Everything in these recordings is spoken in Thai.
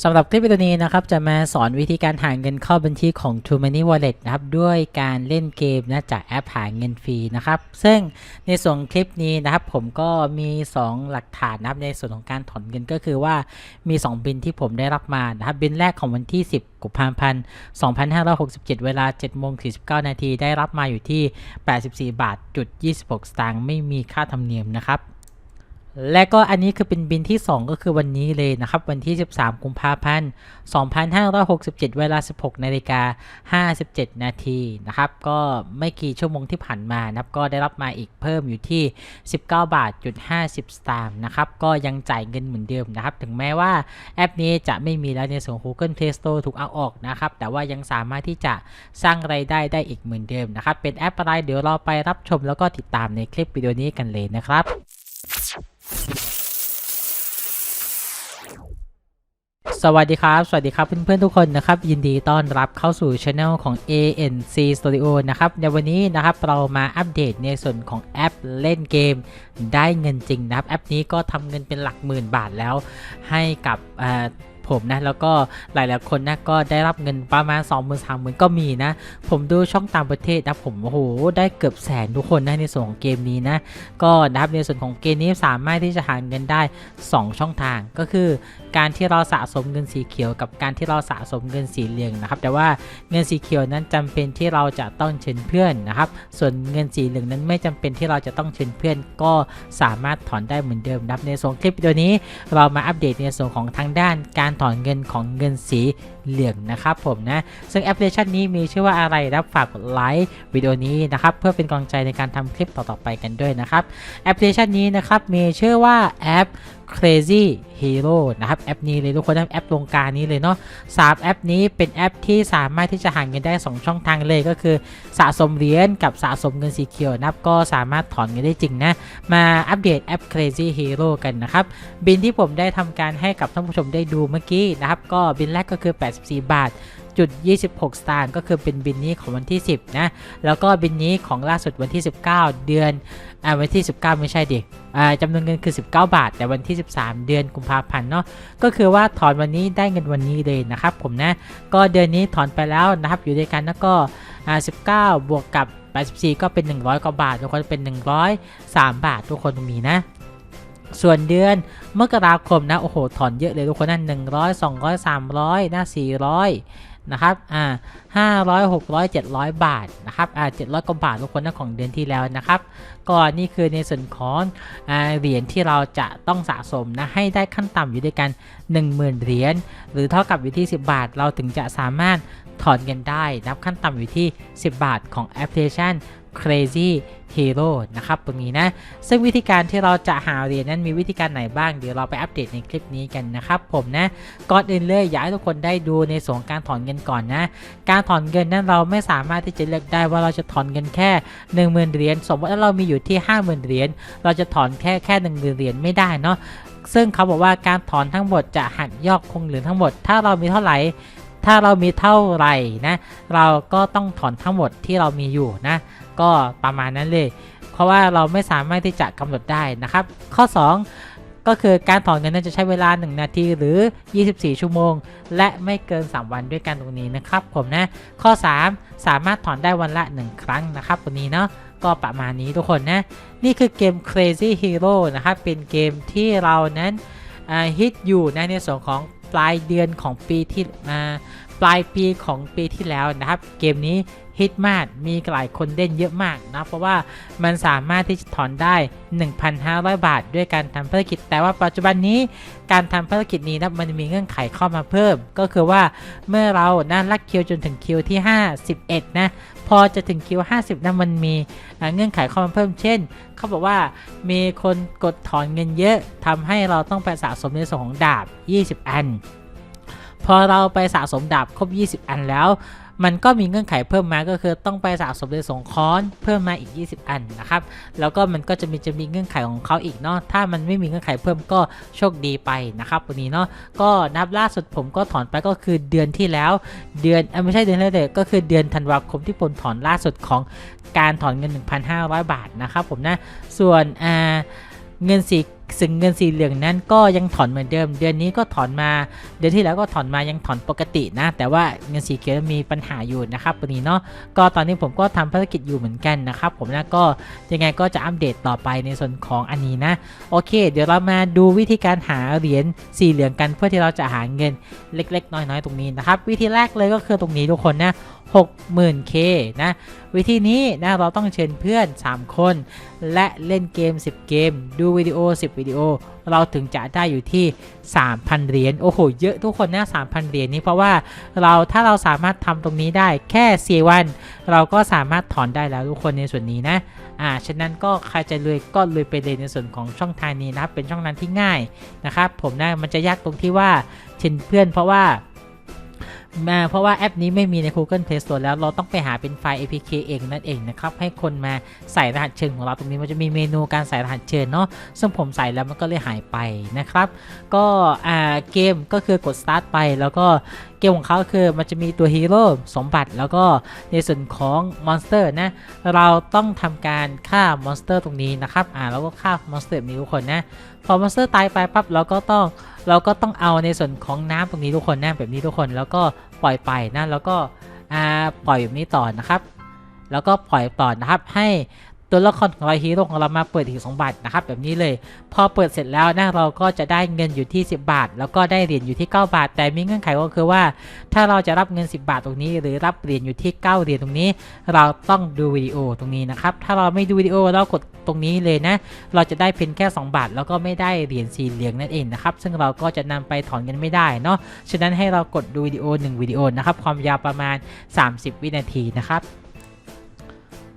สำหรับคลิปวิดีโอนี้นะครับจะมาสอนวิธีการหาเงินเข้าบัญชีของ True Money Wallet นะครับด้วยการเล่นเกมนะจากแอปหาเงินฟรีนะครับซึ่งในส่วนคลิปนี้นะครับผมก็มี 2 หลักฐานนะครับในส่วนของการถอนเงินก็คือว่ามี 2 บินที่ผมได้รับมานะครับบินแรกของวันที่ 10กุมภาพันธ์2567 เวลา7โมง49 นาทีได้รับมาอยู่ที่ 84 บาทจุด26 สตางค์ไม่มีค่าธรรมเนียมนะครับ และก็อันนี้คือเป็นบินที่ 2 ก็คือวันนี้เลยนะครับ วันที่ 13 กุมภาพันธ์ 2567 เวลา 16นาฬิกา57 นาทีนะครับ ก็ไม่กี่ชั่วโมงที่ผ่านมานะครับ ก็ได้รับมาอีกเพิ่มอยู่ที่ 19 บาทจุด50 สตางค์นะครับ ก็ยังจ่ายเงินเหมือนเดิมนะครับ ถึงแม้ว่าแอปนี้จะไม่มีแล้วในส่วนของ Google Play Store ถูกเอาออกนะครับ แต่ว่ายังสามารถที่จะสร้างไรายได้ได้อีกเหมือนเดิมนะครับ เป็นแอปอะไรเดี๋ยวเราไปรับชมแล้วก็ติดตามในคลิปวิดีโอนี้กันเลยนะครับ สวัสดีครับ สวัสดีครับเพื่อนๆทุกคนนะครับ ยินดีต้อนรับเข้าสู่ช anel ของ ANC Studio นะครับ ในวันนี้นะครับเรามาอัปเดตในส่วนของแอปเล่นเกม ได้เงินจริงนะครับ แอปนี้ก็ทำเงินเป็นหลักหมื่นบาทแล้วให้กับ ผมนะ แล้วก็หลายๆคนนะก็ได้รับเงินประมาณ 2 0 0 0 0 3 0 0 0ก็มีนะ ผมดูช่องต่างประเทศนะผมโอ้โหได้เกือบแสนทุกคนนะในส่วนของเกมนี้นะก็นะครับในส่วนของเกมนี้สามารถที่จะหาเงินได้ 2 ช่องทางก็คือ การที่เราสะสมเงินสีเขียวกับการที่เราสะสมเงินสีเหลืองนะครับ แต่ว่าเงินสีเขียวนั้นจำเป็นที่เราจะต้องเชิญเพื่อนนะครับ ส่วนเงินสีเหลืองนั้นไม่จำเป็นที่เราจะต้องเชิญเพื่อน ก็สามารถถอนได้เหมือนเดิมนะครับในส่วนคลิปวิดีโอนี้ เรามาอัปเดตในส่วนของทางด้านการถอนเงินของเงินสีเหลืองนะครับผมนะ ซึ่งแอปพลิเคชันนี้มีชื่อว่าอะไรรับฝากกดไลค์วิดีโอนี้นะครับเพื่อเป็นกำลังใจในการทำคลิปต่อๆไปกันด้วยนะครับแอปพลิเคชันนี้นะครับมีชื่อว่าแอป Crazy Hero นะครับแอปนี้เลยทุกคนแอปลงกลารนี้เลยเนาะสามแอปนี้เป็นแอปที่สามารถที่จะหาเงินได้ 2 ช่องทางเลยก็คือสะสมเหรียญกับสะสมเงินสีเขียวนับก็สามารถถอนเงินได้จริงนะ มาอัปเดตแอป Crazy Hero กันนะครับ บินที่ผมได้ทำการให้กับท่านผู้ชมได้ดูเมื่อกี้นะครับ ก็บินแรกก็คือ 84 บาท จุด26 สตางค์ก็คือเป็นบินนี้ของวันที่ 10 นะ แล้วก็บินนี้ของล่าสุดวันที่ 19 เดือนอ่าวันที่ 19 ไม่ใช่ดิอ่าจำนวนเงินคือ 19 บาท แต่วันที่ 13 เดือนกุมภาพันธ์เนาะก็คือว่าถอนวันนี้ได้เงินวันนี้เลยนะครับผมนะก็เดือนนี้ถอนไปแล้วนะครับอยู่ด้วยกันแล้วก็อ่า19 บวกกับ 84 ก็เป็น 100 กว่าบาท ทุกคนเป็น 103 บาท ทุกคนมีนะส่วนเดือนมกราคมนะ โอ้โห ถอนเยอะเลยทุกคนนั่น100 200 300นะ400 นะครับอ่าห้าร้อยหกร้อยเจ็ดร้อยบาทนะครับอ่าเจ็ดร้อยกว่าบาททุกคนนะของเดือนที่แล้วนะครับก็นี่คือในส่วนของอ่าเหรียญที่เราจะต้องสะสมนะให้ได้ขั้นต่ำอยู่ด้วยกัน 10,000 เหรียญหรือเท่ากับอยู่ที่ 10 บาท เราถึงจะสามารถถอนเงินได้นับขั้นต่ำอยู่ที่ 10 บาทของแอปพลิเคชัน Crazy Hero นะครับตรงนี้นะ ซึ่งวิธีการที่เราจะหาเหรียญนั้นมีวิธีการไหนบ้าง เดี๋ยวเราไปอัปเดตในคลิปนี้กันนะครับผมนะ ก่อนอื่นเลยอยากให้ทุกคนได้ดูในส่วนการถอนเงินก่อนนะ การถอนเงินนั้นเราไม่สามารถที่จะเลือกได้ว่าเราจะถอนเงินแค่ 10,000เหรียญ สมมติว่าเรามีอยู่ที่ 50,000เหรียญ เราจะถอนแค่แค่1 0,000เหรียญไม่ได้เนาะซึ่งเขาบอกว่าการถอนทั้งหมดจะหักยอดคงเหลือทั้งหมด ถ้าเรามีเท่าไหร่ ถ้าเรามีเท่าไหร่นะ เราก็ต้องถอนทั้งหมดที่เรามีอยู่นะ ก็ประมาณนั้นเลย เพราะว่าเราไม่สามารถที่จะกำหนดได้นะครับ ข้อ 2 ก็คือการถอนเงินนั้นจะใช้เวลา 1 นาทีหรือ 24 ชั่วโมง และไม่เกิน 3 วันด้วยกันตรงนี้นะครับผมนะ ข้อ 3 สามารถถอนได้วันละ 1 ครั้งนะครับตรงนี้เนาะก็ประมาณนี้ทุกคนนะ นี่คือเกม Crazy Hero นะครับ เป็นเกมที่เรานั้นฮิตอยู่นะในส่วนของ ปลายเดือนของปีที่มาปลายปีของปีที่แล้วนะครับ เกมนี้ฮิตมากมีหลายคนเล่นเยอะมากนะเพราะว่ามันสามารถที่จะถอนได้ 1,500 บาท ด้วยการทำภารกิจ แต่ว่าปัจจุบันนี้การทำภารกิจนี้นะมันมีเงื่อนไขเข้ามาเพิ่ม ก็คือว่าเมื่อเรานั่นลักคิวจนถึงคิวที่ 51 นะ พอจะถึงคิว 50นะมันมีเงื่อนไขเข้ามาเพิ่มเช่น เขาบอกว่ามีคนกดถอนเงินเยอะทำให้เราต้องไปสะสมในส่วนของดาบ 20 อัน พอเราไปสะสมดาบครบ 20 อันแล้ว มันก็มีเงื่อนไขเพิ่มมาก็คือต้องไปสะสมในส่งค้อนเพิ่มมาอีก 20 อันนะครับแล้วก็มันก็จะมีจะมีเงื่อนไขของเขาอีกเนาะถ้ามันไม่มีเงื่อนไขเพิ่มก็โชคดีไปนะครับวันนี้เนาะก็นับล่าสุดผมก็ถอนไปก็คือเดือนที่แล้วเดือนอไม่ใช่เดือนแรกเลยก็คือเดือนธันวาคมที่ผมถอนล่าสุดของการถอนเงิน 1,500 บาทนะครับผมนะส่วนอ่า เงินสีซึ่งเงินสีเหลืองนั้นก็ยังถอนเหมือนเดิม เดือนนี้ก็ถอนมา เดือนที่แล้วก็ถอนมายังถอนปกตินะ แต่ว่าเงินสีเขียวมีปัญหาอยู่นะครับวันนี้เนาะก็ตอนนี้ผมก็ทำภารกิจอยู่เหมือนกันนะครับ ผมนะก็ยังไงก็จะอัปเดตต่อไปในส่วนของอันนี้นะโอเค เดี๋ยวเรามาดูวิธีการหาเหรียญสีเหลืองกันเพื่อที่เราจะหาเงินเล็ก ๆ น้อยๆ ตรงนี้นะครับ วิธีแรกเลยก็คือตรงนี้ทุกคนนะ 60,000K นะ วิธีนี้นะเราต้องเชิญเพื่อน 3 คน และเล่นเกม 10 เกม ดูวิดีโอ 10 วิดีโอ เราถึงจะได้อยู่ที่ 3,000 เหรียญ โอ้โห เยอะทุกคนนะ 3,000 เหรียญนี้เพราะว่าเราถ้าเราสามารถทำตรงนี้ได้แค่ 4 วัน เราก็สามารถถอนได้แล้วทุกคนในส่วนนี้นะ อ่า ฉะนั้นก็ใครจะเลยก็เลยไปเลยในส่วนของช่องทางนี้นะ เป็นช่องทางที่ง่ายนะครับ ผมนะ มันจะยากตรงที่ว่าเชิญเพื่อนเพราะว่า มาเพราะว่าแอปนี้ไม่มีใน Google Play Store แล้วเราต้องไปหาเป็นไฟล์ APK เองนั่นเองนะครับ ให้คนมาใส่รหัสเชิญของเราตรงนี้มันจะมีเมนูการใส่รหัสเชิญเนาะซึ่งผมใส่แล้วมันก็เลยหายไปนะครับ ก็อ่าเกมก็คือกด start ไปแล้วก็เกมของเขาคือมันจะมีตัวฮีโร่สมบัติแล้วก็ในส่วนของมอนสเตอร์นะเราต้องทำการฆ่ามอนสเตอร์ตรงนี้นะครับอ่าแล้วก็ฆ่ามอนสเตอร์นี้ทุกคนนะ พอมอนสเตอร์ตายไปปั๊บเราก็ต้องเราก็ต้องเอาในส่วนของน้ำตรงนี้ทุกคนนะแบบนี้ทุกคนแล้วก็ปล่อยไปนะแล้วก็ปล่อยแบบนี้ต่อนะครับ แล้วก็ปล่อยต่อนะครับให้ ตัวละครของเราฮีโร่ของเรามาเปิดอีก2บาทนะครับแบบนี้เลย พอเปิดเสร็จแล้วนะเราก็จะได้เงินอยู่ที่ 10 บาท แล้วก็ได้เหรียญอยู่ที่ 9 บาท แต่มีเงื่อนไขก็คือว่า ถ้าเราจะรับเงิน 10 บาทตรงนี้ หรือรับเหรียญอยู่ที่ 9 เหรียญตรงนี้ เราต้องดูวิดีโอตรงนี้นะครับถ้าเราไม่ดูวิดีโอเรากดตรงนี้เลยนะ เราจะได้เพียงแค่ 2 บาท แล้วก็ไม่ได้เหรียญสีเหลืองนั่นเองนะครับ ซึ่งเราก็จะนำไปถอนเงินไม่ได้เนาะ ฉะนั้นให้เรากดดูวิดีโอ 1 วิดีโอนะครับ ความยาวประมาณ 30 วินาทีนะครับ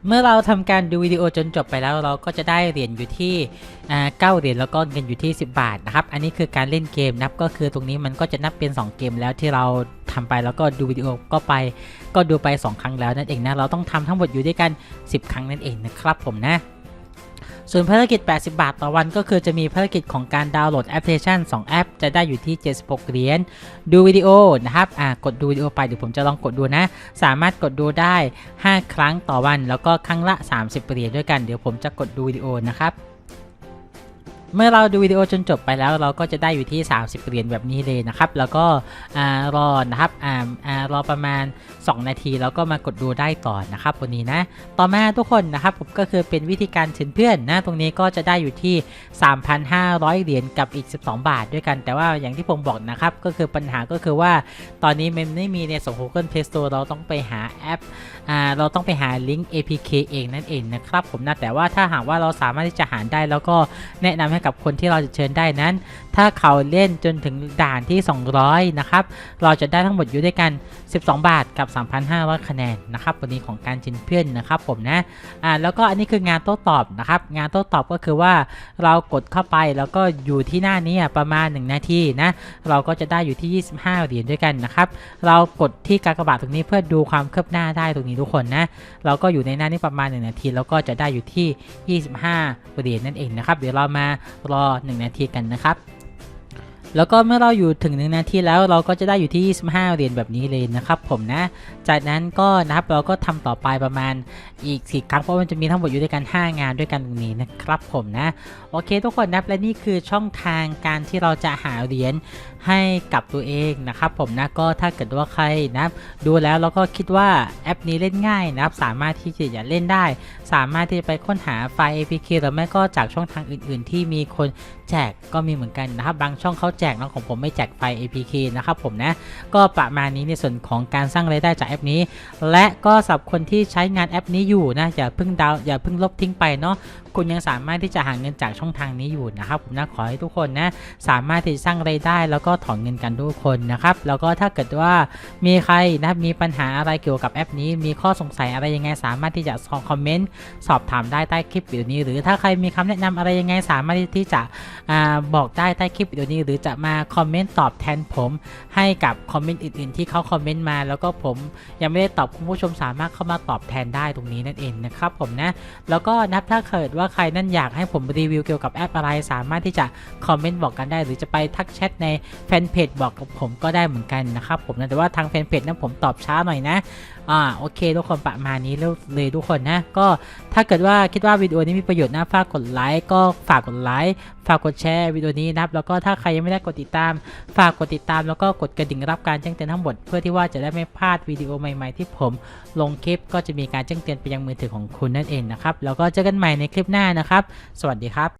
เมื่อเราทำการดูวิดีโอจนจบไปแล้วเราก็จะได้เหรียญอยู่ที่เก้าเหรียญแล้วก็เงินอยู่ที่ 10 บาทนะครับอันนี้คือการเล่นเกมนับก็คือตรงนี้มันก็จะนับเป็น 2 เกมแล้วที่เราทำไปแล้วก็ดูวิดีโอก็ไป ก็ดูไป 2 ครั้งแล้วนั่นเองนะเราต้องทำทั้งหมดอยู่ด้วยกัน 10 ครั้งนั่นเองนะครับผมนะ ส่วนภารกิจ 80 บาทต่อวันก็คือจะมีภารกิจของการดาวน์โหลดแอปพลิเคชัน 2 แอป จะได้อยู่ที่ 76 เหรียญ ดูวิดีโอนะครับ อ่ากดดูวิดีโอไปเดี๋ยวผมจะลองกดดูนะ สามารถกดดูได้ 5 ครั้งต่อวัน แล้วก็ครั้งละ 30 เหรียญด้วยกัน เดี๋ยวผมจะกดดูวิดีโอนะครับ เมื่อเราดูวิดีโอจนจบไปแล้ว เราก็จะได้อยู่ที่ 30 เหรียญแบบนี้เลยนะครับ แล้วก็รอนะครับอ่าอ่ารอประมาณ 2 นาทีแล้วก็มากดดูได้ต่อนะครับวันนี้นะ ต่อมาทุกคนนะครับผมก็คือเป็นวิธีการเชิญเพื่อนนะตรงนี้ก็จะได้อยู่ที่ 3,500 เหรียญกับอีก 12 บาทด้วยกัน แต่ว่าอย่างที่ผมบอกนะครับก็คือปัญหาก็คือว่าตอนนี้มันไม่มีในส่ง Google Play Store เราต้องไปหาแอปอเราต้องไปหาลิงก์ APK เองนั่นเองนะครับผมนะแต่ว่าถ้าหากว่าเราสามารถที่จะหาได้แล้วก็แนะนำให้กับคนที่เราจะเชิญได้นั้น ถ้าเขาเล่นจนถึงด่านที่ 200 นะครับ เราจะได้ทั้งหมดอยู่ด้วยกัน 12 บาทกับ 3,500 คะแนนนะครับวันนี้ของการชิญเพื่อนนะครับผมนะอ่าแล้วก็อันนี้คืองานโต้ตอบนะครับ งานโต้ตอบก็คือว่าเรากดเข้าไปแล้วก็อยู่ที่หน้านี้ประมาณ 1 นาทีนะ เราก็จะได้อยู่ที่ 25 เหรียญด้วยกันนะครับ เรากดที่กากบาทตรงนี้เพื่อดูความคืบหน้าได้ตรงนี้ทุกคนนะ เราก็อยู่ในหน้านี้ประมาณ 1 นาที แล้วก็จะได้อยู่ที่ 25 เหรียญนั่นเองนะครับ เดี๋ยวเรามารอ 1 นาทีกันนะครับ แล้วก็เมื่อเราอยู่ถึง 1 นาทีแล้วเราก็จะได้อยู่ที่ 25 เหรียญแบบนี้เลยนะครับผมนะ จากนั้นก็นะครับเราก็ทำต่อไปประมาณอีกสี่ครั้งเพราะมันจะมีทั้งหมดอยู่ด้วยกัน 5 งานด้วยกันตรงนี้นะครับผมนะ โอเคทุกคนนะและนี่คือช่องทางการที่เราจะหาเหรียญให้กับตัวเองนะครับผมนะก็ถ้าเกิดว่าใครนะดูแล้วเราก็คิดว่าแอปนี้เล่นง่ายนะครับสามารถที่จะเล่นได้ สามารถที่จะไปค้นหาไฟล์ APK หรือไม่ก็จากช่องทางอื่น ๆ ที่มีคนแจกก็มีเหมือนกันนะครับ บางช่องเขาแจกนะของผมไม่แจกไฟล์ APK นะครับผมนะก็ประมาณนี้ในส่วนของการสร้างรายได้จากปนี้ และก็สำหรับคนที่ใช้งานแอปนี้อยู่นะอย่าเพิ่งดาวอย่าเพิ่งลบทิ้งไปเนาะ คุณยังสามารถที่จะหาเงินจากช่องทางนี้อยู่นะครับผมนะขอให้ทุกคนนะสามารถที่จะสร้างรายได้แล้วก็ถอนเงินกันทุกคนนะครับแล้วก็ถ้าเกิดว่ามีใครนะครับมีปัญหาอะไรเกี่ยวกับแอปนี้ มีข้อสงสัยอะไรยังไง สามารถที่จะคอมเมนต์สอบถามได้ใต้คลิปวิดีโอนี้ หรือถ้าใครมีคำแนะนำอะไรยังไง สามารถที่จะอบอกได้ใต้คลิปวิดีโอนี้ หรือจะมาคอมเมนต์ตอบแทนผมให้กับคอมเมนต์อื่นๆ ที่เขาคอมเมนต์มา แล้วก็ผมยังไม่ได้ตอบคุณผู้ชมสามารถเข้ามาตอบแทนได้ตรงนี้นั่นเองนะครับผมนะแล้วก็นับถ้าเกิดว่าว่าใครนั่นอยากให้ผมรีวิวเกี่ยวกับแอปอะไร สามารถที่จะคอมเมนต์บอกกันได้ หรือจะไปทักแชทในแฟนเพจบอกกับผมก็ได้เหมือนกันนะครับผมนะแต่ว่าทางแฟนเพจนั้นผมตอบช้าหน่อยนะอ่าโอเคทุกคนประมาณนี้เลยทุกคนนะ ก็ถ้าเกิดว่าคิดว่าวิดีโอนี้มีประโยชน์นะฝากกดไลค์ก็ฝากกดไลค์ฝากกดแชร์วิดีโอนี้นะครับแล้วก็ถ้าใครยังไม่ได้กดติดตาม ฝากกดติดตามแล้วก็กดกระดิ่งรับการแจ้งเตือนทั้งหมด เพื่อที่ว่าจะได้ไม่พลาดวิดีโอใหม่ๆ ที่ผมลงคลิปก็จะมีการแจ้งเตือนไปยังมือถือของคุณนั่นเองนะครับแล้วก็เจอกันใหม่ในคลิปหน้าน้านะครับ สวัสดีครับ